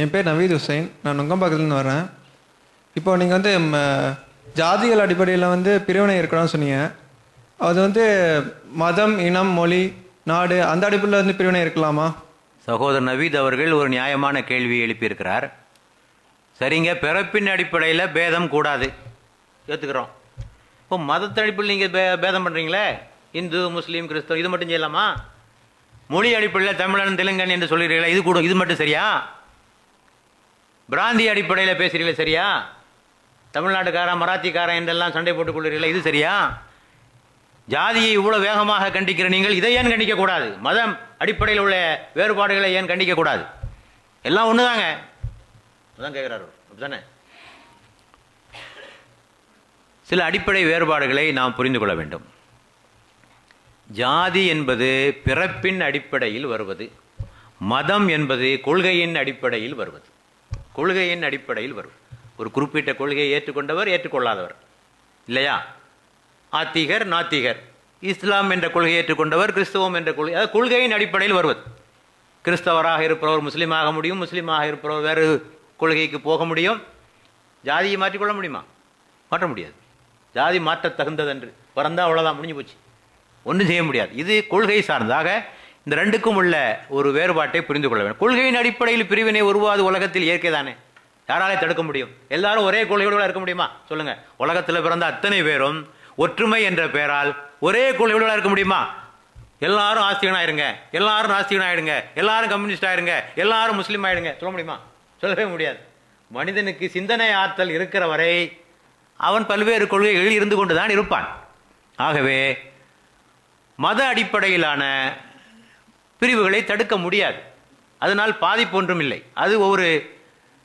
என் பேர் நவீத் ஹுசைன் நான் நுங்கம்பாக்கத்துலேருந்து வரேன் இப்போ நீங்கள் வந்து ம, ஜாதிகள் அடிப்படையில் வந்து பிரிவினை இருக்கணும்னு சொன்னீங்க. அது வந்து மதம் இனம் மொழி நாடு அந்த அடிப்படையில் வந்து பிரிவினை இருக்கலாமா? சகோதரர் நவீத் அவர்கள் ஒரு நியாயமான கேள்வி எழுப்பியிருக்கிறார். சரிங்க பிறப்பின் அடிப்படையில் பேதம் கூடாது. ஏற்றுக்கிறோம் இப்போ மதத்தின் அடிப்படையில் நீங்கள் பே பேதம் பண்ணுறீங்களே இந்து முஸ்லீம் கிறிஸ்தவம் இது மட்டும் செய்யலாமா? மொழி அடிப்படையில் தமிழன் தெலுங்கன் என்று சொல்கிறீங்களா இது கூட இது மட்டும் சரியா? பிராந்திய அடிப்படையில் பேசுகிறீங்களா சரியா? தமிழ்நாட்டுக்காரன் மராத்திக்காரன் என்றெல்லாம் சண்டை போட்டுக் கொள்கிறீங்களா இது சரியா? ஜாதியை இவ்வளோ வேகமாக கண்டிக்கிற நீங்கள் இதை ஏன் கண்டிக்கக்கூடாது மதம் அடிப்படையில் உள்ள வேறுபாடுகளை ஏன் கண்டிக்க கூடாது? எல்லாம் ஒண்ணுதாங்க. அதான் கேட்குறாரு அப்படித்தானே? சில அடிப்படை வேறுபாடுகளை நாம் புரிந்து கொள்ள வேண்டும். ஜாதி என்பது பிறப்பின் அடிப்படையில் வருவது மதம் என்பது கொள்கையின் அடிப்படையில் வருவது. கொள்கையின் அடிப்படையில் வரும். ஒரு குறிப்பிட்ட கொள்கையை ஏற்றுக்கொண்டவர் ஏற்றுக்கொள்ளாதவர். இல்லையா? ஆத்திகர் நாத்திகர். இஸ்லாம் என்ற கொள்கையை ஏற்றுக்கொண்டவர் கிறிஸ்தவம் என்ற கொள்கை அதாவது கொள்கையின் அடிப்படையில் வருவது. கிறிஸ்தவராக இருப்பவர் முஸ்லீமாக முடியும் முஸ்லீமாக இருப்பவர் வேறு கொள்கைக்கு போக முடியும். ஜாதியை மாற்றிக்கொள்ள முடியுமா? மாற்ற முடியாது. ஜாதி மாற்ற தகுந்ததென்று பிறந்தால் அவ்வளோதான் முடிஞ்சு போச்சு. ஒன்றும் செய்ய முடியாது. இது கொள்கை சார்ந்தாக இந்த ரெண்டுக்கும் உள்ள ஒரு வேறுபாட்டை புரிந்து கொள்ள வேண்டும். கொள்கையின் அடிப்படையில் பிரிவினை உருவாது உலகத்தில் இயற்கை தானே. யாராலே தடுக்க முடியும்? எல்லாரும் ஒரே கொள்கையோடு இருக்க முடியுமா? சொல்லுங்க. உலகத்தில் பிறந்த அத்தனை பேரும் ஒற்றுமை என்ற பெயரால் ஒரே கொள்கையோடு இருக்க முடியுமா? எல்லாரும் ஆஸ்திகனாயிருங்க. எல்லாரும் நாஸ்திகன் எல்லாரும் கம்யூனிஸ்ட் ஆயிருங்க. எல்லாரும் முஸ்லீம் ஆயிடுங்க. சொல்ல முடியுமா? சொல்லவே முடியாது. மனிதனுக்கு சிந்தனை ஆற்றல் இருக்கிற வரை அவன் பல்வேறு கொள்கைகளில் இருந்து கொண்டுதான் இருப்பான். ஆகவே மத அடிப்படையிலான பிரிவுகளை தடுக்க முடியாது. அதனால் பாதிப்பு ஒன்றும் இல்லை. அது ஒரு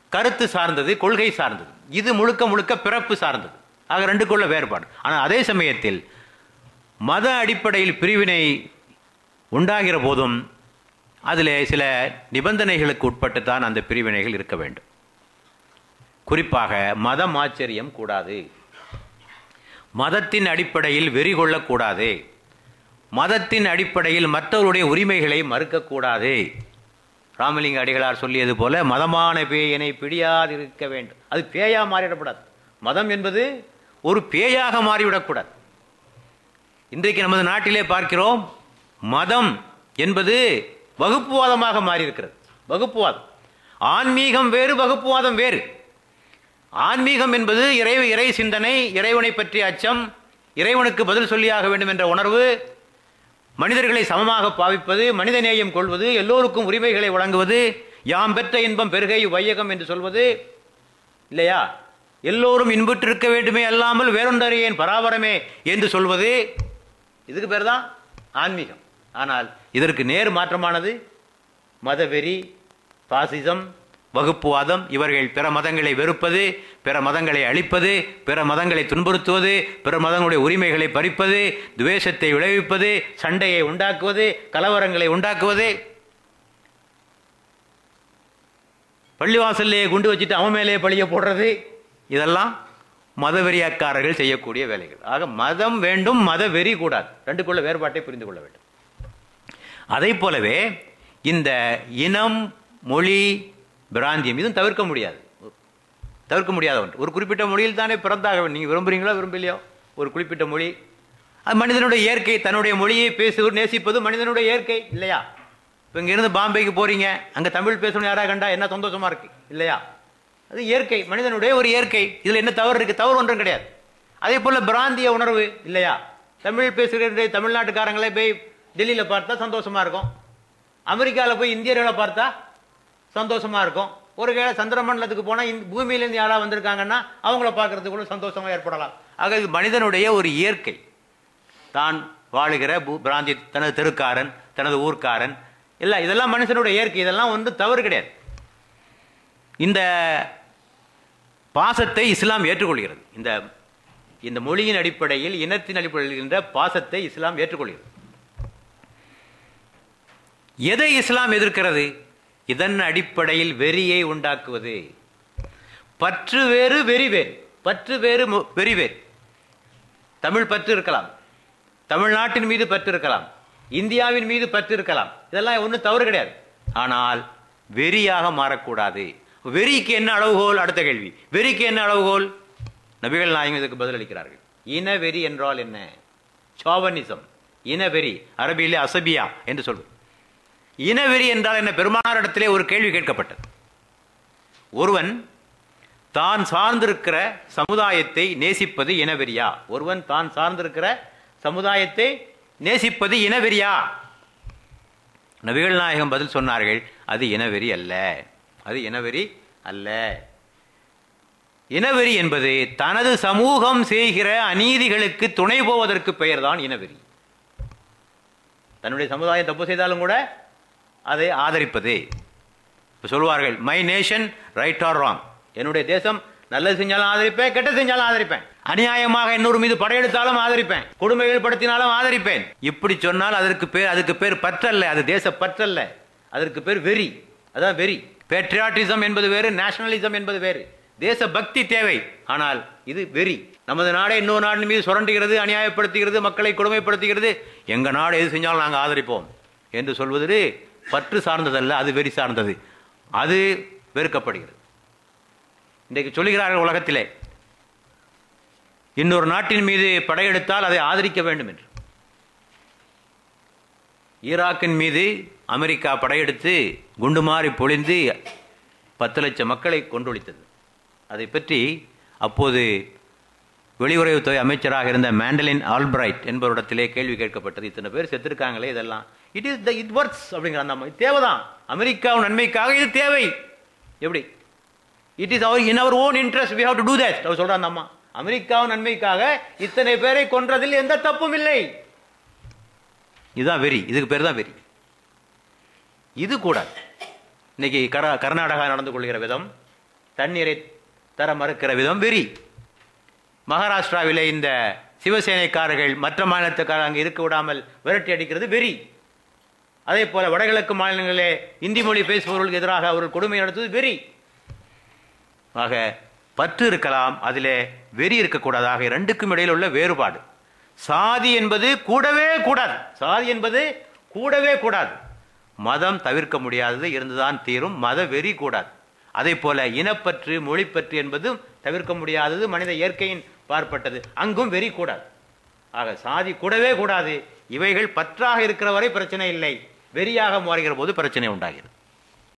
கருத்து சார்ந்தது கொள்கை சார்ந்தது. இது முழுக்க முழுக்க பிறப்பு சார்ந்தது. ஆக ரெண்டுக்குள்ள வேறுபாடு. ஆனால் அதே சமயத்தில் மத அடிப்படையில் பிரிவினை உண்டாகிற போதும் அதில் சில நிபந்தனைகளுக்கு உட்பட்டு தான் அந்த பிரிவினைகள் இருக்க வேண்டும். குறிப்பாக மதம் ஆச்சரியம் கூடாது. மதத்தின் அடிப்படையில் வெறி கொள்ளக்கூடாது. மதத்தின் அடிப்படையில் மற்றவருடைய உரிமைகளை மறுக்கக்கூடாது. ராமலிங்க அடிகளார் சொல்லியது போல மதமான பேயனை பிடியாதிருக்க வேண்டும். அது பேயா மாறிடக்கூடாது மதம் என்பது ஒரு பேயாக மாறிவிடக்கூடாது. இன்றைக்கு நமது நாட்டிலே பார்க்கிறோம் மதம் என்பது வகுப்புவாதமாக மாறியிருக்கிறது. வகுப்புவாதம். ஆன்மீகம் வேறு வகுப்புவாதம் வேறு. ஆன்மீகம் என்பது இறை இறை சிந்தனை இறைவனை பற்றிய அச்சம் இறைவனுக்கு பதில் சொல்லியாக வேண்டும் என்ற உணர்வு மனிதர்களை சமமாக பாவிப்பது மனிதநேயம் கொள்வது எல்லோருக்கும் உரிமைகளை வழங்குவது யாம் பெற்ற இன்பம் பெருகை வையகம் என்று சொல்வது இல்லையா? எல்லோரும் இன்புற்றிருக்க வேண்டுமே அல்லாமல் வேறொன்றறியேன் பராபரமே என்று சொல்வது? இதுக்கு பேர் தான் ஆன்மீகம். ஆனால் இதற்கு நேர் மாற்றமானது மதவெறி பாசிசம் வகுப்புவாதம் இவர்கள் பிற மதங்களை வெறுப்பது பிற மதங்களை அழிப்பது பிற மதங்களை துன்புறுத்துவது பிற மதங்களுடைய உரிமைகளை பறிப்பது துவேஷத்தை விளைவிப்பது சண்டையை உண்டாக்குவது கலவரங்களை உண்டாக்குவது. பள்ளிவாசல்லையே குண்டு வச்சுட்டு அவன் மேலே பழிய போடுறது. இதெல்லாம் மதவெறியாக்காரர்கள் செய்யக்கூடிய வேலைகள். ஆக மதம் வேண்டும் மத வெறி கூடாது. ரெண்டுக்குள்ள வேறுபாட்டை புரிந்து கொள்ள வேண்டும். அதை போலவே இந்த இனம் மொழி பிராந்தியம். இதுவும் தவிர்க்க முடியாது. தவிர்க்க முடியாத ஒன்று. ஒரு குறிப்பிட்ட மொழியில் தானே பிறந்தாக வேண்டும் நீங்கள் விரும்புகிறீங்களோ விரும்பலையோ. ஒரு குறிப்பிட்ட மொழி. அது மனிதனுடைய இயற்கை தன்னுடைய மொழியை பேசுவது நேசிப்பது மனிதனுடைய இயற்கை இல்லையா? இப்போ இங்கேருந்து பாம்பேக்கு போகிறீங்க அங்கே தமிழ் பேசணும் யாராக கண்டா என்ன சந்தோஷமாக இருக்கு இல்லையா? அது இயற்கை மனிதனுடைய ஒரு இயற்கை. இதில் என்ன தவறு இருக்குது தவறு ஒன்றும் கிடையாது. அதே போல் பிராந்திய உணர்வு இல்லையா? தமிழ் பேசுகிற தமிழ்நாட்டுக்காரங்களே போய் டெல்லியில் பார்த்தா சந்தோஷமாக இருக்கும். அமெரிக்காவில் போய் இந்தியர்களை பார்த்தா சந்தோஷமா இருக்கும். ஒரு வேளை சந்திரமண்டலத்துக்கு போனால் இந்த பூமியிலேருந்து யாராவது வந்திருக்காங்கன்னா அவங்கள பார்க்கறதுக்கு கூட ஏற்படலாம். ஆக இது மனிதனுடைய ஒரு இயற்கை. தான் வாழுகிற பூ பிராந்தி தனது தெருக்காரன் தனது ஊர்க்காரன். எல்லாம் இதெல்லாம் மனுஷனுடைய இயற்கை. இதெல்லாம் வந்து தவறு கிடையாது. இந்த பாசத்தை இஸ்லாம் ஏற்றுக்கொள்கிறது. இந்த இந்த மொழியின் அடிப்படையில் இனத்தின் அடிப்படையில் இருக்கின்ற பாசத்தை இஸ்லாம் ஏற்றுக்கொள்கிறது. எதை இஸ்லாம் எதிர்க்கிறது? இதன் அடிப்படையில் வெறியை உண்டாக்குவது. பற்று வேறு வெறி வேறு பற்று வேறு மு- வெறி வேறு தமிழ் பற்று இருக்கலாம். தமிழ்நாட்டின் மீது பற்று இருக்கலாம். இந்தியாவின் மீது பற்று இருக்கலாம். இதெல்லாம் ஒன்றும் தவறு கிடையாது. ஆனால் வெறியாக மாறக்கூடாது. வெறிக்கு என்ன அளவுகோல்? அடுத்த கேள்வி. வெறிக்கு என்ன அளவுகோல்? நபிகள் நாயகம் இதுக்கு பதிலளிக்கிறார்கள். இனவெறி என்றால் என்ன? சாவனிசம் இனவெறி அரபியிலே அசபியா என்று சொல்வது இனவெறி என்றால் என்ன? பெருமானாரிடத்திலே ஒரு கேள்வி கேட்கப்பட்டது. ஒருவன் தான் சார்ந்திருக்கிற சமுதாயத்தை நேசிப்பது இனவெறியா? ஒருவன் தான் சார்ந்திருக்கிற சமுதாயத்தை நேசிப்பது இனவெறியா? நபிகள் நாயகம் பதில் சொன்னார்கள் அது இனவெறி அல்ல. அது இனவெறி அல்ல. இனவெறி என்பது தனது சமூகம் செய்கிற அநீதிகளுக்கு துணை போவதற்கு பெயர்தான் இனவெறி. தன்னுடைய சமுதாயம் தப்பு செய்தாலும் கூட அதை ஆதரிப்பது. இப்போ சொல்வார்கள் my nation right or wrong என்னுடைய தேசம் நல்லது செஞ்சாலும் ஆதரிப்பேன் கெட்ட செஞ்சாலும் ஆதரிப்பேன். அநியாயமாக இன்னொரு மீது படையெடுத்தாலும் ஆதரிப்பேன். கொடுமைகள் படுத்தினாலும் ஆதரிப்பேன். இப்படி சொன்னால் அதற்கு பேர் அதுக்கு பேர் பற்றல்ல அது தேச பற்றல்ல. அதற்கு பேர் வெறி. அதான் வெறி. பேட்ரியாட்டிசம் என்பது வேறு நேஷனலிசம் என்பது வேறு. தேச பக்தி தேவை. ஆனால் இது வெறி. நமது நாடே இன்னொரு நாடு மீது சுரண்டுகிறது அநியாயப்படுத்துகிறது மக்களை கொடுமைப்படுத்துகிறது. எங்கள் நாடு எது செஞ்சாலும் நாங்கள் ஆதரிப்போம். என்று சொல்வது பற்று சார்ந்ததல்ல அது வெறி சார்ந்தது. அது வெறுக்கப்படுகிறது. இன்றைக்கு சொல்லுகிறார்கள் உலகத்திலே இன்னொரு நாட்டின் மீது படையெடுத்தால் அதை ஆதரிக்க வேண்டும் என்று. ஈராக்கின் மீது அமெரிக்கா படையெடுத்து குண்டுமாறி பொழிந்து பத்து லட்சம் மக்களை கொண்டொழித்தது அதை பற்றி அப்போது வெளியுறவுத்துறை அமைச்சராக இருந்த மேண்டலின் ஆல்பிரைட் என்பவரிடத்திலே கேள்வி கேட்கப்பட்டது. இத்தனை பேர் செத்துருக்காங்களே இதெல்லாம். It is the it works அப்படிங்கிற அந்த தேவைதான். அமெரிக்காவின் நன்மைக்காக இது தேவை. எப்படி? It is our in our own interest we have to do that அவர் சொல்கிறார் அந்த அம்மா. அமெரிக்காவின் நன்மைக்காக இத்தனை பேரை கொன்றதில் எந்த தப்பும் இல்லை. இதுதான் வெறி இதுக்கு பேர் தான் வெறி. இது கூட இன்னைக்கு கர கர்நாடகா நடந்து கொள்கிற விதம் தண்ணீரை தர மறுக்கிற விதம் வெறி. மகாராஷ்டிராவிலே இந்த சிவசேனைக்காரர்கள் மற்ற மாநிலத்துக்காரர் அங்கே இருக்க விடாமல் விரட்டி அடிக்கிறது வெறி. அதே போல வடகிழக்கு மாநிலங்களிலே இந்தி மொழி பேசுபவர்களுக்கு எதிராக அவர்கள் கொடுமை நடத்துவது வெறி. ஆக பற்று இருக்கலாம் அதிலே வெறி இருக்கக்கூடாது ரெண்டுக்கும் இடையில் உள்ள வேறுபாடு. சாதி என்பது கூடவே கூடாது. சாதி என்பது கூடவே கூடாது. மதம் தவிர்க்க முடியாதது இருந்துதான் தீரும். மத வெறி கூடாது. அதே போல இனப்பற்று மொழிப்பற்று என்பதும் தவிர்க்க முடியாதது மனித இயற்கையின் பார்ப்பட்டது. அங்கும் வெறி கூடாது. ஆக சாதி கூடவே கூடாது. இவைகள் பற்றாக இருக்கிற வரை பிரச்சனை இல்லை. வெறியாக மாறுகிற போது பிரச்சனை உண்டாகிறது.